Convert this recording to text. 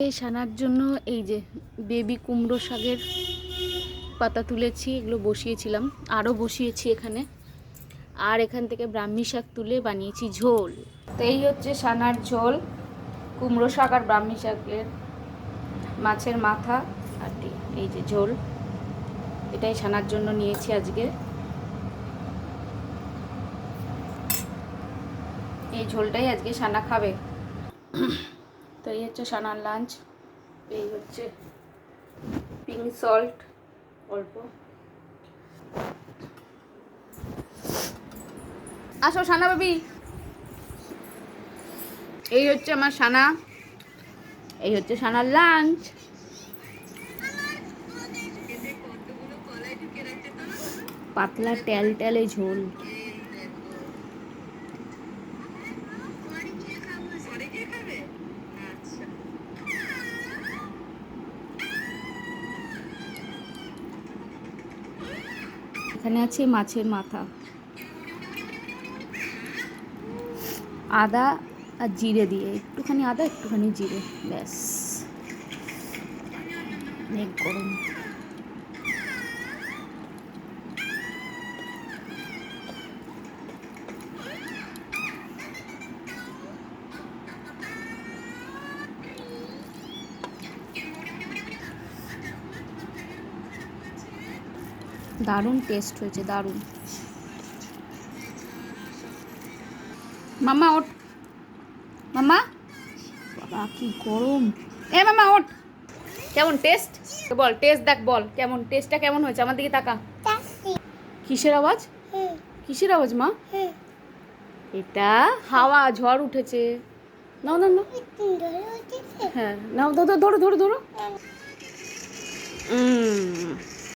সানার জন্য এই যে বেবি কুমড়ো শাকের পাতা তুলেছি, এগুলো বসিয়েছিলাম আরও বসিয়েছি এখানে। আর এখান থেকে ব্রাহ্মী শাক তুলে বানিয়েছি ঝোল। তো এই হচ্ছে সানার ঝোল, কুমড়ো শাক আর ব্রাহ্মী শাকের মাছের মাথা আর এই যে ঝোল। এটাই সানার জন্য নিয়েছি আজকে। এই ঝোলটাই আজকে সানা খাবে। তো এই হচ্ছে সানার লাঞ্চ এই হচ্ছে পিঙ্ক সল্ট অল্প। আসো সানা বেবি এই হচ্ছে আমার সানা। এই হচ্ছে সানার লাঞ্চ পাতলা টেল টেলে ঝোল। এখানে আছে মাছের মাথা। আদা আর জিরে দিয়ে, একটুখানি আদা, একটুখানি জিরে, ব্যাস। অনেক গরম। দারুণ টেস্ট হয়েছে দারুণ। মামা ওঠ। মামা? বাবা কি গরম। এ মামা ওঠ। কেমন টেস্ট বল টেস্ট দেখ বল কেমন টেস্টটা কেমন হয়েছে? আমার দিকে তাকা। কিসের আওয়াজ? কিসের আওয়াজ মা? এটা হাওয়া ঝড় উঠেছে। নাও নাও নাও। হ্যাঁ নাও ধরো ধরো ধরো। ধরো